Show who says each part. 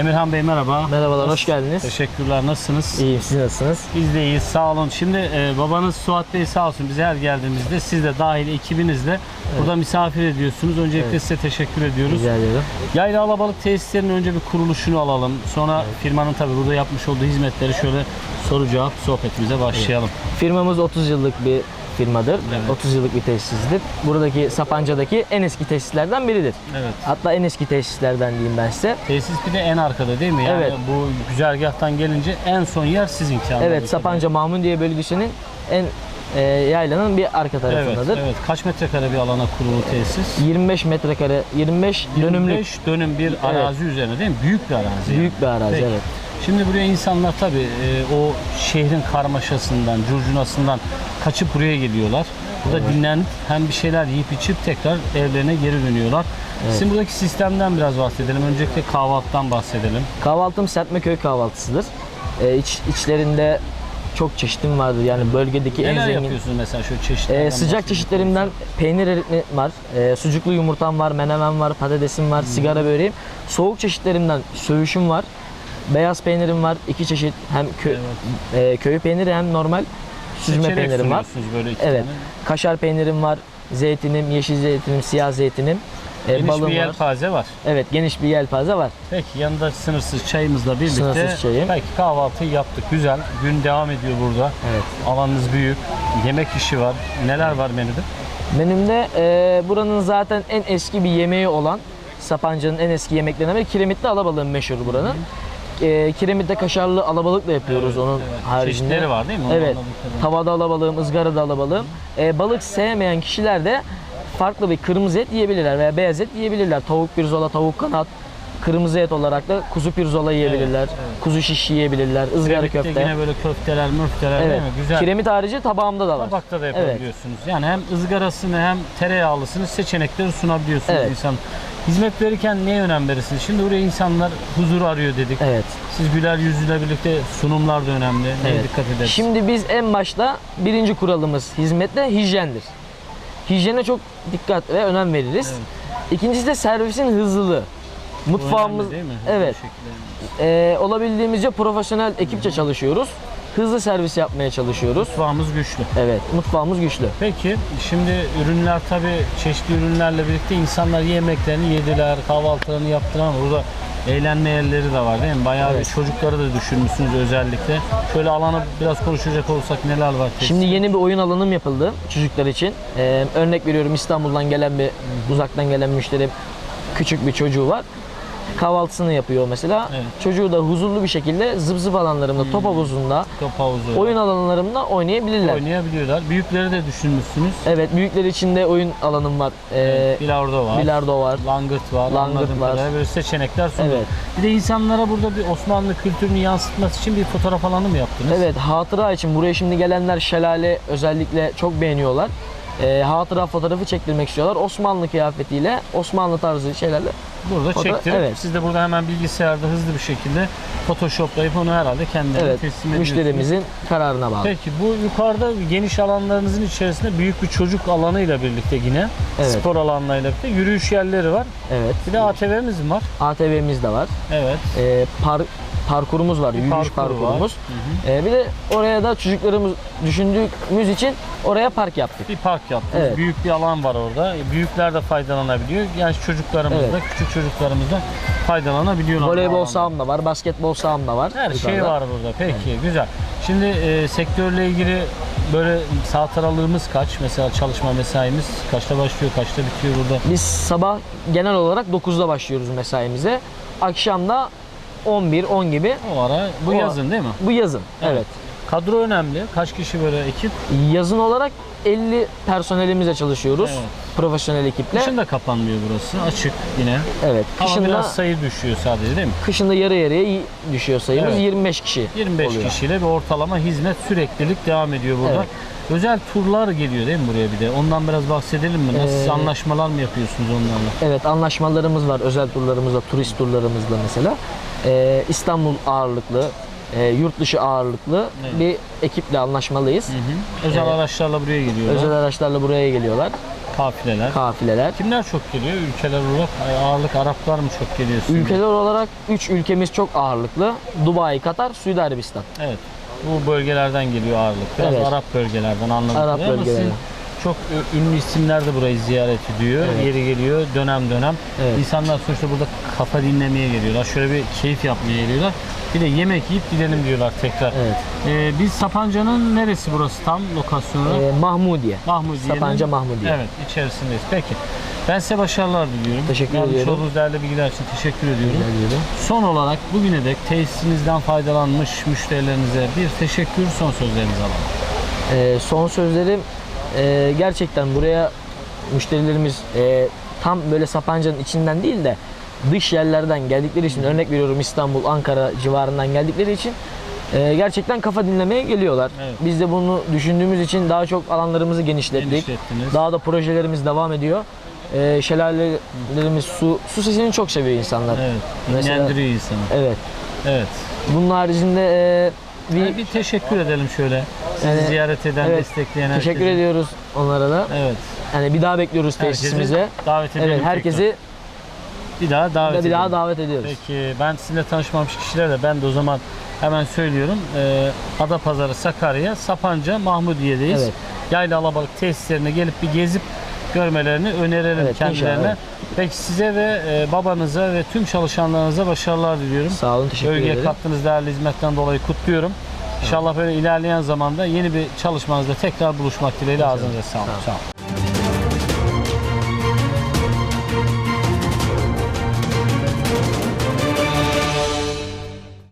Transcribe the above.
Speaker 1: Emirhan Bey merhaba.
Speaker 2: Merhabalar, hoş geldiniz.
Speaker 1: Teşekkürler. Nasılsınız?
Speaker 2: İyiyim, siz nasılsınız?
Speaker 1: Biz de iyiyiz. Sağ olun. Şimdi e, babanız Suat Bey sağ olsun bize her geldiğimizde siz de dahil ekibinizle burada misafir ediyorsunuz. Öncelikle
Speaker 2: Evet.
Speaker 1: size teşekkür ediyoruz.
Speaker 2: Rica ederim.
Speaker 1: Yayla Alabalık tesislerinin önce bir kuruluşunu alalım. Sonra firmanın tabii burada yapmış olduğu hizmetleri şöyle soru cevap sohbetimize başlayalım.
Speaker 2: Firmamız 30 yıllık bir firmadır.
Speaker 1: Evet.
Speaker 2: 30 yıllık bir tesisizdir. Buradaki Sapanca'daki en eski tesislerden biridir.
Speaker 1: Evet.
Speaker 2: Hatta en eski tesislerden diyeyim ben size.
Speaker 1: Tesis bir de en arkada değil mi? Yani
Speaker 2: Evet.
Speaker 1: bu güzergahtan gelince en son yer sizinki.
Speaker 2: Evet. Sapanca Mahmundiye bölgesinin en e, yaylanın bir arka
Speaker 1: Evet,
Speaker 2: tarafındadır.
Speaker 1: evet. Kaç metrekare bir alana kurulu tesis?
Speaker 2: 25 metrekare, 25 dönümlük
Speaker 1: 25 dönüm bir arazi üzerine değil mi? Büyük bir arazi. yani.
Speaker 2: büyük bir arazi
Speaker 1: Peki.
Speaker 2: evet.
Speaker 1: Şimdi buraya insanlar tabii e, o şehrin karmaşasından, curcunasından kaçıp buraya geliyorlar. Burada dinlenip hem bir şeyler yiyip içip tekrar evlerine geri dönüyorlar. Şimdi buradaki sistemden biraz bahsedelim. Öncelikle kahvaltıdan bahsedelim.
Speaker 2: Kahvaltım serpmeköy kahvaltısıdır. E, iç, içlerinde çok çeşitim vardır. Yani bölgedeki en
Speaker 1: Neler
Speaker 2: zengin
Speaker 1: yapıyorsunuz mesela şöyle çeşitlerden
Speaker 2: Ee, sıcak çeşitlerimden peynir eritme var, e, sucuklu yumurtam var, menemen var, patatesim var, sigara böreğim. Soğuk çeşitlerimden söğüşüm var, beyaz peynirim var, iki çeşit hem kö, e, köy peyniri hem normal süzme
Speaker 1: Seçenek
Speaker 2: peynirim var.
Speaker 1: böyle iki
Speaker 2: Evet,
Speaker 1: tane.
Speaker 2: kaşar peynirim var, zeytinim, yeşil zeytinim, siyah zeytinim, e,
Speaker 1: Geniş
Speaker 2: balım
Speaker 1: bir
Speaker 2: var.
Speaker 1: yelpaze var.
Speaker 2: Evet, geniş bir yelpaze var.
Speaker 1: Peki yanında sınırsız çayımızla birlikte
Speaker 2: Sınırsız çayım.
Speaker 1: belki kahvaltıyı yaptık. Güzel. Gün devam ediyor burada.
Speaker 2: Evet.
Speaker 1: Alanınız büyük. Yemek işi var. Neler var menüde?
Speaker 2: Menümde e, buranın zaten en eski bir yemeği olan Sapanca'nın en eski yemeklerinden biri kiremitli alabalığın meşhur buranın. E, kiremitte kaşarlı alabalıkla yapıyoruz onun haricinde.
Speaker 1: Çeşitleri var değil mi? Onu
Speaker 2: Evet. Tavada alabalığım, ızgarada alabalığım. E, balık sevmeyen kişiler de farklı bir kırmızı et yiyebilirler veya beyaz et yiyebilirler. Tavuk pirzola, tavuk kanat, kırmızı et olarak da kuzu pirzola yiyebilirler.
Speaker 1: evet.
Speaker 2: Kuzu şiş yiyebilirler, ızgara
Speaker 1: Kiremitte
Speaker 2: köfte.
Speaker 1: Yine böyle köfteler, mürfteler
Speaker 2: Evet.
Speaker 1: değil mi? Güzel.
Speaker 2: Kiremit harici tabağımda da var.
Speaker 1: Tabakta da yapabiliyorsunuz. Yani hem ızgarasını hem tereyağlısını seçenekleri sunabiliyorsunuz
Speaker 2: Evet.
Speaker 1: insan. Hizmet verirken neye önem verirsiniz? Şimdi buraya insanlar huzur arıyor dedik.
Speaker 2: Evet.
Speaker 1: Siz güler yüzüyle birlikte sunumlar da önemli. Neye
Speaker 2: Evet.
Speaker 1: dikkat ederiz?
Speaker 2: Şimdi biz en başta birinci kuralımız hizmette hijyendir. Hijyene çok dikkat ve önem veririz. İkincisi de servisin hızlılığı. Mutfağımız
Speaker 1: önemli değil mi?
Speaker 2: evet
Speaker 1: Bu şekilde.
Speaker 2: e, olabildiğimizce profesyonel ekipçe çalışıyoruz. Hızlı servis yapmaya çalışıyoruz.
Speaker 1: Mutfağımız güçlü.
Speaker 2: Evet, mutfağımız güçlü.
Speaker 1: Peki şimdi ürünler tabii çeşitli ürünlerle birlikte insanlar yemeklerini yediler, kahvaltılarını yaptılar ama burada eğlenme yerleri de var değil mi? Bayağı
Speaker 2: Evet.
Speaker 1: bir çocukları da düşünmüşsünüz özellikle. Şöyle alanı biraz konuşacak olursak neler var?
Speaker 2: Şimdi yeni bir oyun alanım yapıldı çocuklar için. Ee, örnek veriyorum İstanbul'dan gelen bir uzaktan gelen müşteri küçük bir çocuğu var. Kahvaltısını yapıyor mesela.
Speaker 1: Evet.
Speaker 2: Çocuğu da huzurlu bir şekilde zıp zıp alanlarımda, top havuzunda,
Speaker 1: Top havuzu.
Speaker 2: oyun alanlarımda oynayabilirler.
Speaker 1: oynayabiliyorlar. Büyükleri de düşünmüşsünüz.
Speaker 2: Evet, büyükler için de oyun alanım var. Ee,
Speaker 1: Bilardo var.
Speaker 2: bilardo var.
Speaker 1: Langırt var.
Speaker 2: Langırt var.
Speaker 1: Böyle seçenekler sunuyor.
Speaker 2: Evet.
Speaker 1: Bir de insanlara burada bir Osmanlı kültürünü yansıtması için bir fotoğraf alanı mı yaptınız?
Speaker 2: Evet, hatıra için buraya şimdi gelenler şelale özellikle çok beğeniyorlar. Ee, hatıra fotoğrafı çektirmek istiyorlar. Osmanlı kıyafetiyle, Osmanlı tarzı şeylerle.
Speaker 1: Burada
Speaker 2: Foto-
Speaker 1: çektirip
Speaker 2: evet.
Speaker 1: siz de burada hemen bilgisayarda hızlı bir şekilde photoshoplayıp onu herhalde kendilerine
Speaker 2: Evet,
Speaker 1: teslim ediyorsunuz.
Speaker 2: müşterimizin kararına bağlı.
Speaker 1: Peki bu yukarıda geniş alanlarınızın içerisinde büyük bir çocuk alanıyla birlikte yine
Speaker 2: Evet.
Speaker 1: spor alanlarıyla birlikte yürüyüş yerleri var.
Speaker 2: Evet.
Speaker 1: Bir de ATV'miz mi var?
Speaker 2: ATV'miz de var.
Speaker 1: Evet.
Speaker 2: Ee, par- parkurumuz var,
Speaker 1: Bir
Speaker 2: yürüyüş
Speaker 1: parkuru
Speaker 2: parkurumuz.
Speaker 1: var.
Speaker 2: Ee, bir de oraya da çocuklarımız düşündüğümüz için oraya park yaptık.
Speaker 1: Bir park yaptınız.
Speaker 2: Evet.
Speaker 1: Büyük bir alan var orada. Büyükler de faydalanabiliyor. Genç çocuklarımız da,
Speaker 2: Evet.
Speaker 1: küçük çocuklarımız da faydalanabiliyorlar. bu
Speaker 2: Voleybol
Speaker 1: alandan.
Speaker 2: saham da var, basketbol saham da var.
Speaker 1: Her şey
Speaker 2: yukarıda.
Speaker 1: var burada. Peki güzel. Şimdi e, sektörle ilgili böyle saat aralığımız kaç? Mesela çalışma mesaimiz kaçta başlıyor, kaçta bitiyor burada?
Speaker 2: Biz sabah genel olarak 9'da başlıyoruz mesaimize. Akşam da 11, 10 gibi.
Speaker 1: O ara bu
Speaker 2: O-
Speaker 1: yazın değil mi?
Speaker 2: Bu yazın. Evet.
Speaker 1: Kadro önemli. Kaç kişi böyle ekip?
Speaker 2: Yazın olarak 50 personelimizle çalışıyoruz.
Speaker 1: Evet.
Speaker 2: Profesyonel ekiple.
Speaker 1: Kışın da kapanmıyor burası. Açık yine.
Speaker 2: evet.
Speaker 1: Ama
Speaker 2: Kışın da,
Speaker 1: biraz sayı düşüyor sadece değil mi?
Speaker 2: kışın da yarı yarıya düşüyor sayımız.
Speaker 1: Evet.
Speaker 2: 25 kişi
Speaker 1: 25
Speaker 2: oluyor.
Speaker 1: kişiyle bir ortalama hizmet süreklilik devam ediyor burada.
Speaker 2: Evet.
Speaker 1: Özel turlar geliyor değil mi buraya bir de? Ondan biraz bahsedelim mi? Nasıl
Speaker 2: Ee,
Speaker 1: anlaşmalar mı yapıyorsunuz onlarla?
Speaker 2: Evet anlaşmalarımız var. Özel turlarımızla, turist turlarımızla mesela. Ee, İstanbul ağırlıklı, e, yurt dışı ağırlıklı
Speaker 1: Evet.
Speaker 2: bir ekiple anlaşmalıyız.
Speaker 1: Hı hı. Özel
Speaker 2: Evet.
Speaker 1: araçlarla buraya geliyorlar.
Speaker 2: Özel araçlarla buraya geliyorlar.
Speaker 1: kafileler.
Speaker 2: kafileler.
Speaker 1: Kimler çok geliyor? Ülkeler olarak e, ağırlık Araplar mı çok geliyor? şimdi?
Speaker 2: Ülkeler olarak 3 ülkemiz çok ağırlıklı. Dubai, Katar, Suudi Arabistan.
Speaker 1: Evet. Bu bölgelerden geliyor ağırlık. Biraz
Speaker 2: Evet.
Speaker 1: Arap bölgelerden anladım.
Speaker 2: Arap bölgelerden.
Speaker 1: Çok ünlü isimler de burayı ziyaret ediyor.
Speaker 2: Evet.
Speaker 1: Yeri geliyor dönem dönem.
Speaker 2: Evet.
Speaker 1: İnsanlar sonuçta burada kafa dinlemeye geliyorlar. Şöyle bir keyif yapmaya geliyorlar. Bir de yemek yiyip gidelim diyorlar tekrar.
Speaker 2: Evet.
Speaker 1: Ee, biz Sapanca'nın neresi burası tam lokasyonu?
Speaker 2: Ee, Mahmudiye.
Speaker 1: Mahmudiye'nin.
Speaker 2: Sapanca Mahmudiye.
Speaker 1: Evet içerisindeyiz. Peki. Ben size başarılar diliyorum.
Speaker 2: Teşekkür
Speaker 1: Vermiş
Speaker 2: ediyorum.
Speaker 1: olduğunuz değerli bilgiler için teşekkür ediyorum.
Speaker 2: Güzel diyorum.
Speaker 1: Son olarak bugüne dek tesisinizden faydalanmış müşterilerinize bir teşekkür son sözlerinizi alalım.
Speaker 2: Ee, son sözlerim e, gerçekten buraya müşterilerimiz e, tam böyle Sapanca'nın içinden değil de dış yerlerden geldikleri için örnek veriyorum İstanbul, Ankara civarından geldikleri için e, gerçekten kafa dinlemeye geliyorlar.
Speaker 1: Evet.
Speaker 2: Biz de bunu düşündüğümüz için daha çok alanlarımızı genişlettik. Daha da projelerimiz devam ediyor. E, şelalelerimiz su su sesini çok seviyor insanlar.
Speaker 1: Evet. Dinlendiriyor insanı.
Speaker 2: Evet.
Speaker 1: Evet.
Speaker 2: Bunun haricinde e, bir
Speaker 1: Yani bir teşekkür edelim şöyle. Sizi
Speaker 2: Yani-
Speaker 1: ziyaret eden,
Speaker 2: evet,
Speaker 1: destekleyen
Speaker 2: teşekkür
Speaker 1: herkese.
Speaker 2: ediyoruz onlara da.
Speaker 1: Evet.
Speaker 2: Yani bir daha bekliyoruz tesisimize.
Speaker 1: davet edelim.
Speaker 2: Evet, herkesi
Speaker 1: tekrar. bir daha davet
Speaker 2: bir daha
Speaker 1: edelim.
Speaker 2: davet ediyoruz.
Speaker 1: Peki ben sizinle tanışmamış kişilere ben de o zaman hemen söylüyorum. Ee, Adapazarı, Sakarya, Sapanca, Mahmudiye'deyiz.
Speaker 2: Evet.
Speaker 1: Yayla Alabalık tesislerine gelip bir gezip görmelerini önerelim
Speaker 2: Evet,
Speaker 1: kendilerine.
Speaker 2: inşallah.
Speaker 1: Peki size ve e, babanıza ve tüm çalışanlarınıza başarılar diliyorum.
Speaker 2: Sağ olun, teşekkür
Speaker 1: Bölgeye
Speaker 2: ederim.
Speaker 1: kattığınız değerli hizmetten dolayı kutluyorum. İnşallah böyle ilerleyen zamanda yeni bir çalışmanızda tekrar buluşmak dileğiyle ağzınıza sağlık.
Speaker 2: Sağ olun.
Speaker 1: Sağ olun.